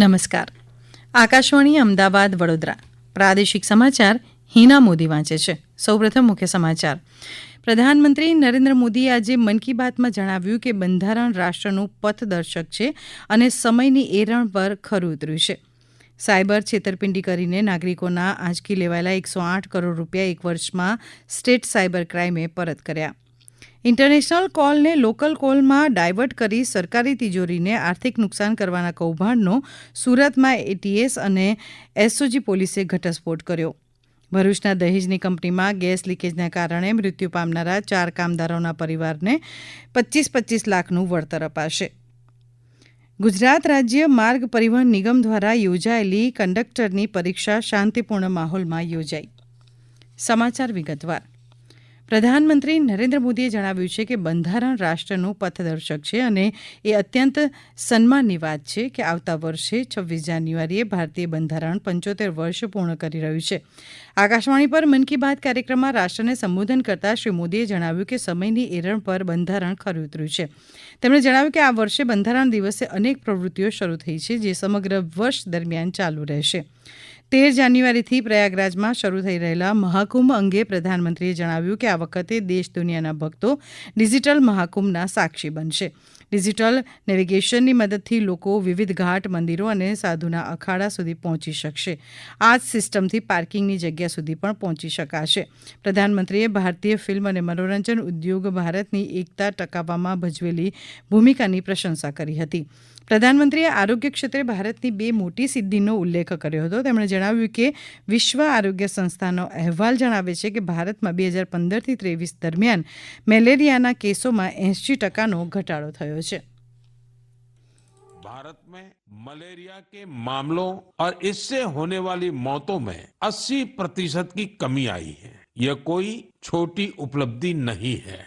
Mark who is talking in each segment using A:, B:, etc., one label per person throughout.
A: નમસ્કાર આકાશવાણી અમદાવાદ વડોદરા પ્રાદેશિક સમાચાર હિના મોદી વાંચે છે સૌપ્રથમ મુખ્ય સમાચાર પ્રધાનમંત્રી નરેન્દ્ર મોદીએ આજે મન કી બાતમાં જણાવ્યું કે બંધારણ રાષ્ટ્રનું પથદર્શક છે અને સમયની એરણ પર ખરું ઉતર્યું છે સાયબર છેતરપિંડી કરીને નાગરિકોના આંચકી લેવાયેલા એકસો આઠ કરોડ રૂપિયા એક વર્ષમાં સ્ટેટ સાયબર ક્રાઇમે પરત કર્યા ઇન્ટરનેશનલ કોલને લોકલ કોલમાં ડાયવર્ટ કરી સરકારી તિજોરીને આર્થિક નુકસાન કરવાના કૌભાંડનો સુરતમાં એટીએસ અને એસઓજી પોલીસે ઘટસ્ફોટ કર્યો ભરૂચના દહેજની કંપનીમાં ગેસ લીકેજના કારણે મૃત્યુ પામનારા ચાર કામદારોના પરિવારને પચીસ પચીસ લાખનું વળતર અપાશે ગુજરાત રાજ્ય માર્ગ પરિવહન નિગમ દ્વારા યોજાયેલી કંડક્ટરની પરીક્ષા શાંતિપૂર્ણ માહોલમાં યોજાઈ સમાચાર વિગતવાર પ્રધાનમંત્રી નરેન્દ્ર મોદીએ જણાવ્યું છે કે બંધારણ રાષ્ટ્રનું પથદર્શક છે અને એ અત્યંત સન્માનની વાત છે કે આવતા વર્ષે છવ્વીસ જાન્યુઆરીએ ભારતીય બંધારણ પંચોતેર વર્ષ પૂર્ણ કરી રહ્યું છે આકાશવાણી પર મન કી બાત કાર્યક્રમમાં રાષ્ટ્રને સંબોધન કરતા શ્રી મોદીએ જણાવ્યું કે સમયની એરણ પર બંધારણ ખરી ઉતર્યું છે તેમણે જણાવ્યું કે આ વર્ષે બંધારણ દિવસે અનેક પ્રવૃત્તિઓ શરૂ થઈ છે જે સમગ્ર વર્ષ દરમિયાન ચાલુ રહેશે તેર જાન્યુઆરીથી પ્રયાગરાજમાં શરૂ થઈ રહેલા મહાકુંભ અંગે પ્રધાનમંત્રીએ જણાવ્યું કે આ વખતે દેશ દુનિયાના ભક્તો ડિજિટલ મહાકુંભના સાક્ષી બનશે ડિજિટલ નેવિગેશનની મદદથી લોકો વિવિધ ઘાટ મંદિરો અને સાધુના અખાડા સુધી પહોંચી શકશે આ જ સિસ્ટમથી પાર્કિંગની જગ્યા સુધી પણ પહોંચી શકાશે પ્રધાનમંત્રીએ ભારતીય ફિલ્મ અને મનોરંજન ઉદ્યોગ ભારતની એકતા ટકાવવામાં ભજવેલી ભૂમિકાની પ્રશંસા કરી હતી પ્રધાનમંત્રીએ આરોગ્ય ક્ષેત્રે ભારતની બે મોટી સિદ્ધિનો ઉલ્લેખ કર્યો હતો તેમણે જણાવ્યું કે વિશ્વ આરોગ્ય સંસ્થાનો અહેવાલ જણાવે છે કે ભારતમાં બે હજાર પંદરથી ત્રેવીસ દરમિયાન મેલેરિયાના કેસોમાં એંશી ટકાનો ઘટાડો થયો છે
B: भारत में मलेरिया के मामलों और इससे होने वाली मौतों में 80 प्रतिशत की कमी आई है यह कोई छोटी उपलब्धि नहीं है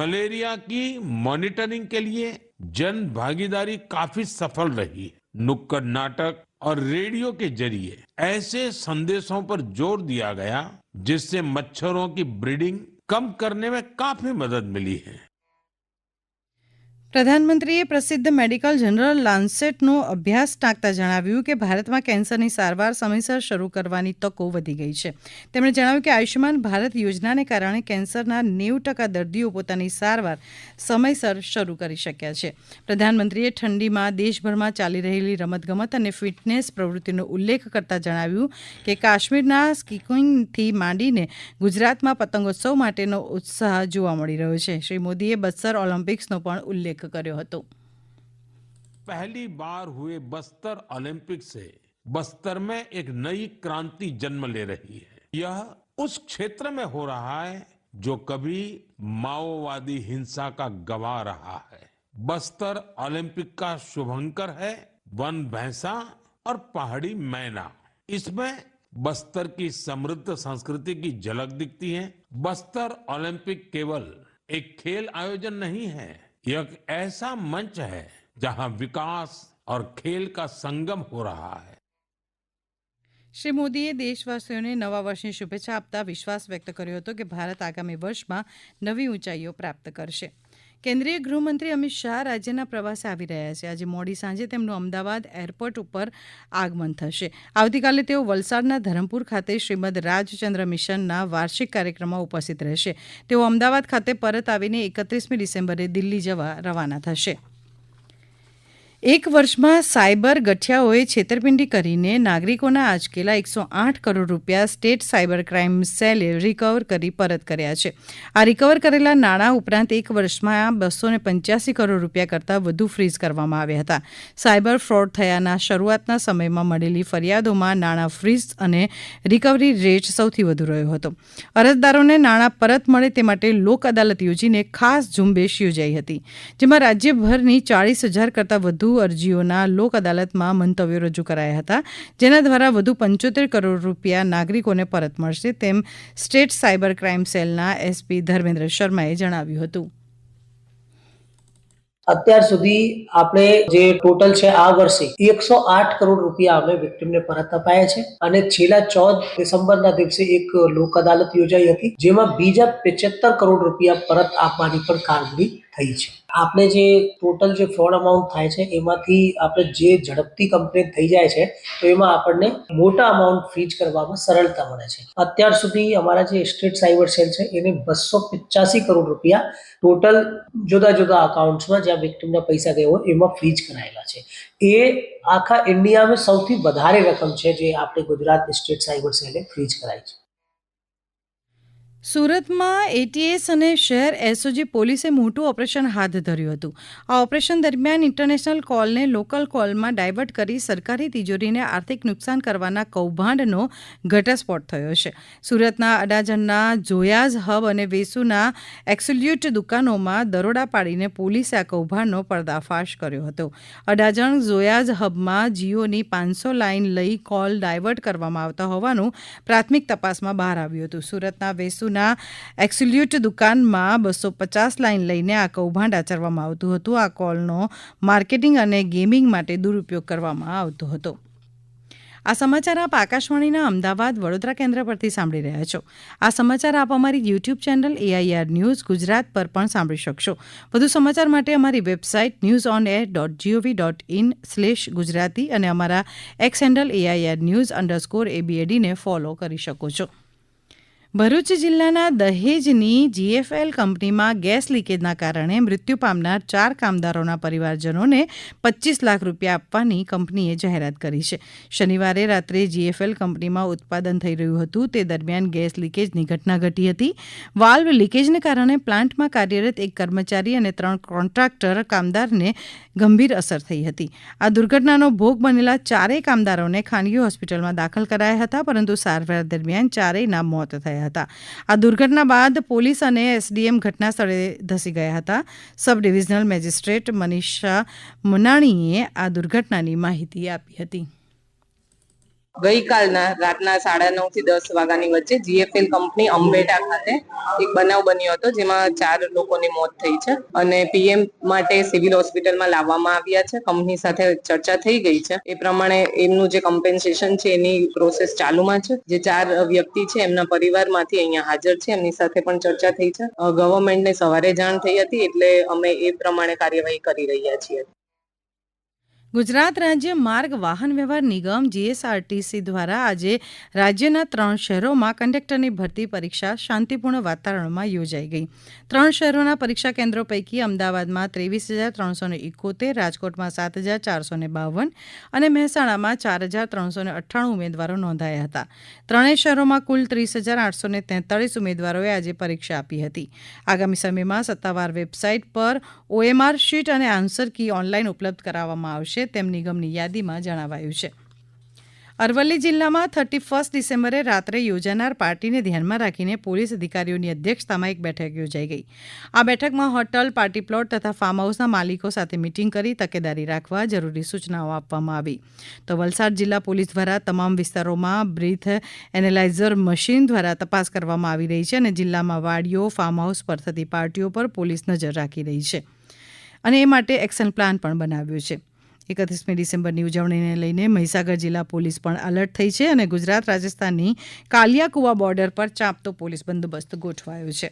B: मलेरिया की मॉनिटरिंग के लिए जन भागीदारी काफी सफल रही है नुक्कड़ नाटक और रेडियो के जरिए ऐसे संदेशों पर जोर दिया गया जिससे मच्छरों की ब्रीडिंग कम करने में काफी मदद मिली है
A: પ્રધાનમંત્રીએ પ્રસિદ્ધ મેડિકલ જનરલ લાન્સેટનો અભ્યાસ ટાંકતા જણાવ્યું કે ભારતમાં કેન્સરની સારવાર સમયસર શરૂ કરવાની તકો વધી ગઈ છે તેમણે જણાવ્યું કે આયુષ્યમાન ભારત યોજનાને કારણે કેન્સરના નેવું ટકા દર્દીઓ પોતાની સારવાર સમયસર શરૂ કરી શક્યા છે પ્રધાનમંત્રીએ ઠંડીમાં દેશભરમાં ચાલી રહેલી રમતગમત અને ફિટનેસ પ્રવૃત્તિનો ઉલ્લેખ કરતાં જણાવ્યું કે કાશ્મીરના સ્કીકિંગથી માંડીને ગુજરાતમાં પતંગોત્સવ માટેનો ઉત્સાહ જોવા મળી રહ્યો છે શ્રી મોદીએ બત્સર ઓલિમ્પિક્સનો પણ ઉલ્લેખ ઉલ્લેખ કર્યો
B: पहली बार हुए बस्तर બસ્તર से बस्तर में एक नई क्रांति जन्म ले रही है यह उस क्षेत्र में हो रहा है जो कभी माओवादी हिंसा का गवाह रहा है बस्तर ओलंपिक का शुभंकर है वन भैंसा और पहाड़ी मैना इसमें बस्तर की समृद्ध संस्कृति की झलक दिखती है बस्तर ओलंपिक केवल एक खेल आयोजन नहीं है यह एक ऐसा मंच है जहां विकास और खेल का संगम हो रहा है
A: શ્રી મોદીએ દેશવાસીઓને નવા વર્ષની શુભેચ્છા આપતા વિશ્વાસ વ્યક્ત કર્યો હતો કે ભારત આગામી વર્ષમાં નવી ઊંચાઈઓ પ્રાપ્ત કરશે કેન્દ્રીય ગૃહમંત્રી અમિત શાહ રાજ્યના પ્રવાસે આવી રહ્યા છે આજે મોડી સાંજે તેમનું અમદાવાદ એરપોર્ટ ઉપર આગમન થશે આવતીકાલે તેઓ વલસાડના ધરમપુર ખાતે શ્રીમદ રાજચંદ્ર મિશનના વાર્ષિક કાર્યક્રમમાં ઉપસ્થિત રહેશે તેઓ અમદાવાદ ખાતે પરત આવીને એકત્રીસમી ડિસેમ્બરે દિલ્હી જવા રવાના થશે એક વર્ષમાં સાયબર ગઠિયાઓએ છેતરપિંડી કરીને નાગરિકોના આજકેલા એકસો આઠ કરોડ રૂપિયા સ્ટેટ સાયબર ક્રાઇમ સેલે રિકવર કરી પરત કર્યા છે આ રિકવર કરેલા નાણાં ઉપરાંત એક વર્ષમાં બસો પંચ્યાસી કરોડ રૂપિયા કરતાં વધુ ફ્રીઝ કરવામાં આવ્યા હતા સાયબર ફ્રોડ થયાના શરૂઆતના સમયમાં મળેલી ફરિયાદોમાં નાણાં ફ્રીઝ અને રિકવરી રેટ સૌથી વધુ રહ્યો હતો અરજદારોને નાણાં પરત મળે તે માટે લોક અદાલત યોજીને ખાસ ઝુંબેશ યોજાઈ હતી જેમાં રાજ્યભરની ચાળીસ હજાર કરતાં વધુ વધુ અરજીઓના લોક અદાલતમાં મંતવ્યો રજૂ કરાયા હતા જેના દ્વારા વધુ પંચોતેર કરોડ રૂપિયા નાગરિકોને પરત મળશે તેમ સ્ટેટ સાયબર ક્રાઇમ સેલના એસપી ધર્મેન્દ્ર શર્માએ જણાવ્યું હતું
C: અત્યાર સુધી આપણે જે ટોટલ છે આ વર્ષે એકસો આઠ કરોડ રૂપિયા અમે વિક્ટીમને પરત અપાયા છે અને છેલ્લા ચૌદ ડિસેમ્બરના દિવસે એક લોક અદાલત યોજાઈ હતી જેમાં બીજા પિચોતેર કરોડ રૂપિયા પરત આપવાની પણ કામગીરી થઈ છે આપણે જે ટોટલ જે ફ્રોડ અમાઉન્ટ થાય છે એમાંથી આપણે જે ઝડપથી કમ્પ્લેન થઈ જાય છે તો એમાં આપણને મોટા અમાઉન્ટ ફ્રીજ કરવામાં સરળતા મળે છે અત્યાર સુધી અમારા જે સ્ટેટ સાઇબર સેલ છે એને બસો પચાસી કરોડ રૂપિયા ટોટલ જુદા જુદા અકાઉન્ટ્સમાં જ્યાં વિક્ટિમના પૈસા ગયા હોય એમાં ફ્રીજ કરાયેલા છે એ આખા ઇન્ડિયામાં સૌથી વધારે રકમ છે જે આપણે ગુજરાત સ્ટેટ સાઇબર સેલે ફ્રીજ કરાય છે
A: સુરતમાં એટીએસ અને શહેર એસઓજી પોલીસે મોટું ઓપરેશન હાથ ધર્યું હતું આ ઓપરેશન દરમિયાન ઇન્ટરનેશનલ કોલને લોકલ કોલમાં ડાયવર્ટ કરી સરકારી તિજોરીને આર્થિક નુકસાન કરવાના કૌભાંડનો ઘટસ્ફોટ થયો છે સુરતના અડાજણના જોયાઝ હબ અને વેસુના એક્સોલ્યુટ દુકાનોમાં દરોડા પાડીને પોલીસે આ કૌભાંડનો પર્દાફાશ કર્યો હતો અડાજણ જોયાઝ હબમાં જીઓની પાંચસો લાઇન લઈ કોલ ડાયવર્ટ કરવામાં આવતા હોવાનું પ્રાથમિક તપાસમાં બહાર આવ્યું હતું સુરતના વેસુના નજીકના એક્સલ્યુટ દુકાનમાં બસો પચાસ લાઇન લઈને આ કૌભાંડ આચરવામાં આવતું હતું આ કોલનો માર્કેટિંગ અને ગેમિંગ માટે દુરુપયોગ કરવામાં આવતો હતો આ સમાચાર આપ આકાશવાણીના અમદાવાદ વડોદરા કેન્દ્ર પરથી સાંભળી રહ્યા છો આ સમાચાર આપ અમારી YouTube channel AIR news Gujarat પર પણ સાંભળી શકશો વધુ સમાચાર માટે અમારી website news on air dot GOV dot in slash Gujarati અને અમારા X handle AIR news underscore એબીએડીને ફોલો કરી શકો છો ભરૂચ જિલ્લાના દહેજની જીએફએલ કંપનીમાં ગેસ લીકેજના કારણે મૃત્યુ પામનાર ચાર કામદારોના પરિવારજનોને પચ્ચીસ લાખ રૂપિયા આપવાની કંપનીએ જાહેરાત કરી છે શનિવારે રાત્રે જીએફએલ કંપનીમાં ઉત્પાદન થઈ રહ્યું હતું તે દરમિયાન ગેસ લીકેજની ઘટના ઘટી હતી વાલ્વ લીકેજને કારણે પ્લાન્ટમાં કાર્યરત એક કર્મચારી અને ત્રણ કોન્ટ્રાક્ટર કામદારને ગંભીર અસર થઈ હતી આ દુર્ઘટનાનો ભોગ બનેલા ચારેય કામદારોને ખાનગી હોસ્પિટલમાં દાખલ કરાયા હતા પરંતુ સારવાર દરમિયાન ચારેયના મોત થયા હતા આ દુર્ઘટના બાદ પોલીસ અને એસડીએમ ઘટના સ્થળે ધસી ગયા હતા સબ ડિવિઝનલ મેજિસ્ટ્રેટ મનીષા મનાણીએ આ દુર્ઘટનાની માહિતી આપી હતી
D: ગઈકાલના રાતના સાડા નવ થી દસ વાગ્યાની વચ્ચે જીએફએલ કંપની અંબેટા ખાતે એક બનાવ બન્યો હતો જેમાં ચાર લોકોની મોત થઈ છે અને પીએમ માટે સિવિલ હોસ્પિટલમાં લાવવામાં આવ્યા છે કંપની સાથે ચર્ચા થઈ ગઈ છે એ પ્રમાણે એમનું જે કમ્પેન્સેશન છે એની પ્રોસેસ ચાલુમાં છે જે ચાર વ્યક્તિ છે એમના પરિવારમાંથી અહીંયા હાજર છે એમની સાથે પણ ચર્ચા થઈ છે ગવર્મેન્ટને સવારે જાણ થઈ હતી એટલે અમે એ પ્રમાણે કાર્યવાહી કરી રહ્યા છીએ
A: ગુજરાત રાજ્ય માર્ગ વાહન વ્યવહાર નિગમ જીએસઆરટીસી દ્વારા આજે રાજ્યના ત્રણ શહેરોમાં કંડક્ટરની ભરતી પરીક્ષા શાંતિપૂર્ણ વાતાવરણમાં યોજાઈ ગઈ ત્રણ શહેરોના પરીક્ષા કેન્દ્રો પૈકી અમદાવાદમાં ત્રેવીસ હજાર ત્રણસો ઇકોતેર રાજકોટમાં સાત હજાર ચારસો બાવન અને મહેસાણામાં ચાર હજાર ત્રણસો અઠ્ઠાણું ઉમેદવારો નોંધાયા હતા ત્રણેય શહેરોમાં કુલ ત્રીસ હજાર આઠસો તેતાળીસ ઉમેદવારોએ આજે પરીક્ષા આપી હતી આગામી સમયમાં સત્તાવાર વેબસાઇટ પર ઓએમઆર શીટ અને આન્સર કી ઓનલાઈન ઉપલબ્ધ કરાવવામાં આવશે રહેશે તેમ નિગમની યાદીમાં જણાવાયું છે અરવલ્લી જિલ્લામાં થર્ટી ફર્સ્ટ ડિસેમ્બરે રાત્રે યોજાનાર પાર્ટીને ધ્યાનમાં રાખીને પોલીસ અધિકારીઓની અધ્યક્ષતામાં એક બેઠક યોજાઈ ગઈ આ બેઠકમાં હોટલ પાર્ટી પ્લોટ તથા ફાર્મ હાઉસના માલિકો સાથે મિટિંગ કરી તકેદારી રાખવા જરૂરી સૂચનાઓ આપવામાં આવી તો વલસાડ જિલ્લા પોલીસ દ્વારા તમામ વિસ્તારોમાં બ્રીથ એનાલાઇઝર મશીન દ્વારા તપાસ કરવામાં આવી રહી છે અને જિલ્લામાં વાડીઓ ફાર્મ હાઉસ પર થતી પાર્ટીઓ પર પોલીસ નજર રાખી રહી છે અને એ માટે એક્શન પ્લાન પણ બનાવ્યો છે એકત્રીસમી ડિસેમ્બરની ઉજવણીને લઈને મહીસાગર જિલ્લા પોલીસ પણ એલર્ટ થઈ છે અને ગુજરાત રાજસ્થાનની કાલિયાકુવા બોર્ડર પર ચાંપતો પોલીસ બંદોબસ્ત ગોઠવાયો છે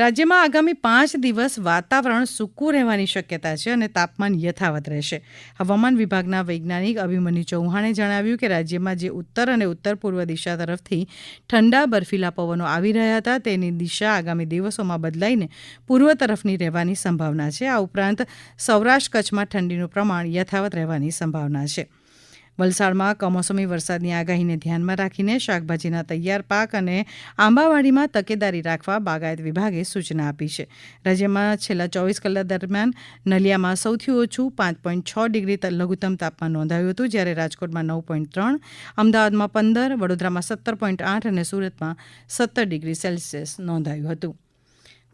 A: રાજ્યમાં આગામી પાંચ દિવસ વાતાવરણ સૂકું રહેવાની શક્યતા છે અને તાપમાન યથાવત રહેશે હવામાન વિભાગના વૈજ્ઞાનિક અભિમન્યુ ચૌહાણે જણાવ્યું કે રાજ્યમાં જે ઉત્તર અને ઉત્તર પૂર્વ દિશા તરફથી ઠંડા બર્ફીલા પવનો આવી રહ્યા હતા તેની દિશા આગામી દિવસોમાં બદલાઈને પૂર્વ તરફની રહેવાની સંભાવના છે આ ઉપરાંત સૌરાષ્ટ્ર કચ્છમાં ઠંડીનું પ્રમાણ યથાવત રહેવાની સંભાવના છે વલસાડમાં કમોસમી વરસાદની આગાહીને ધ્યાનમાં રાખીને શાકભાજીના તૈયાર પાક અને આંબાવાડીમાં તકેદારી રાખવા બાગાયત વિભાગે સૂચના આપી છે રાજ્યમાં છેલ્લા ચોવીસ કલાક દરમિયાન નલિયામાં સૌથી ઓછું પાંચ પોઈન્ટ છ ડિગ્રી લઘુત્તમ તાપમાન નોંધાયું હતું જ્યારે રાજકોટમાં નવ પોઈન્ટ ત્રણ અમદાવાદમાં પંદર વડોદરામાં સત્તર પોઈન્ટ આઠ અને સુરતમાં સત્તર ડિગ્રી સેલ્સિયસ નોંધાયું હતું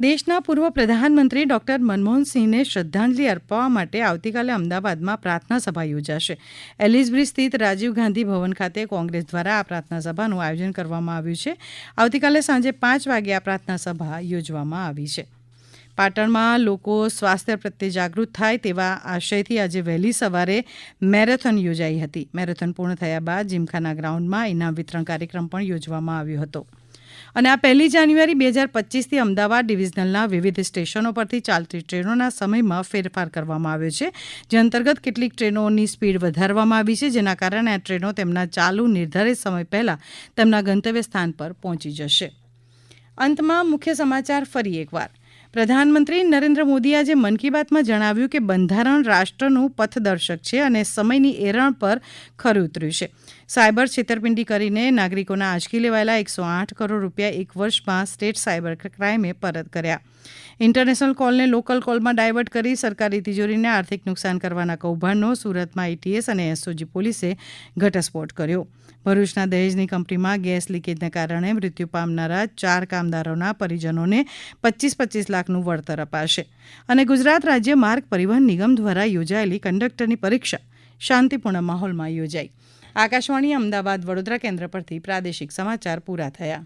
A: દેશના પૂર્વ પ્રધાનમંત્રી ડોક્ટર મનમોહનસિંહને શ્રદ્ધાંજલિ અર્પવા માટે આવતીકાલે અમદાવાદમાં પ્રાર્થના સભા યોજાશે એલિઝબ્રિજ સ્થિત રાજીવ ગાંધી ભવન ખાતે કોંગ્રેસ દ્વારા આ પ્રાર્થના સભાનું આયોજન કરવામાં આવ્યું છે આવતીકાલે સાંજે પાંચ વાગે આ પ્રાર્થના સભા યોજવામાં આવી છે પાટણમાં લોકો સ્વાસ્થ્ય પ્રત્યે જાગૃત થાય તેવા આશયથી આજે વહેલી સવારે મેરેથોન યોજાઈ હતી મેરેથોન પૂર્ણ થયા બાદ જીમખાના ગ્રાઉન્ડમાં ઇનામ વિતરણ કાર્યક્રમ પણ યોજવામાં આવ્યો હતો અને આ પહેલી જાન્યુઆરી બે હજાર પચીસથી અમદાવાદ ડિવિઝનલના વિવિધ સ્ટેશનો પરથી ચાલતી ટ્રેનોના સમયમાં ફેરફાર કરવામાં આવ્યો છે જે અંતર્ગત કેટલીક ટ્રેનોની સ્પીડ વધારવામાં આવી છે જેના કારણે આ ટ્રેનો તેમના ચાલુ નિર્ધારિત સમય પહેલાં તેમના ગંતવ્ય સ્થાન પર પહોંચી જશે અંતમાં મુખ્ય સમાચાર ફરી એકવાર પ્રધાનમંત્રી નરેન્દ્ર મોદીએ આજે મન કી બાતમાં જણાવ્યું કે બંધારણ રાષ્ટ્રનું પથદર્શક છે અને સમયની એરણ પર ખરું ઉતર્યું છે સાયબર છેતરપિંડી કરીને નાગરિકોના આંચકી લેવાયેલા એકસો આઠ કરોડ રૂપિયા એક વર્ષમાં સ્ટેટ સાયબર ક્રાઇમે પરત કર્યા ઇન્ટરનેશનલ કોલને લોકલ કોલમાં ડાયવર્ટ કરી સરકારી તિજોરીને આર્થિક નુકસાન કરવાના કૌભાંડનો સુરતમાં એટીએસ e અને એસઓજી પોલીસે ઘટસ્ફોટ કર્યો ભરૂચના દહેજની કંપનીમાં ગેસ લીકેજને કારણે મૃત્યુ પામનારા ચાર કામદારોના પરિજનોને પચીસ પચીસ લાખનું વળતર અપાશે અને ગુજરાત રાજ્ય માર્ગ પરિવહન નિગમ દ્વારા યોજાયેલી કંડક્ટરની પરીક્ષા શાંતિપૂર્ણ માહોલમાં યોજાઈ આકાશવાણી અમદાવાદ વડોદરા કેન્દ્ર પરથી પ્રાદેશિક સમાચાર પૂરા થયા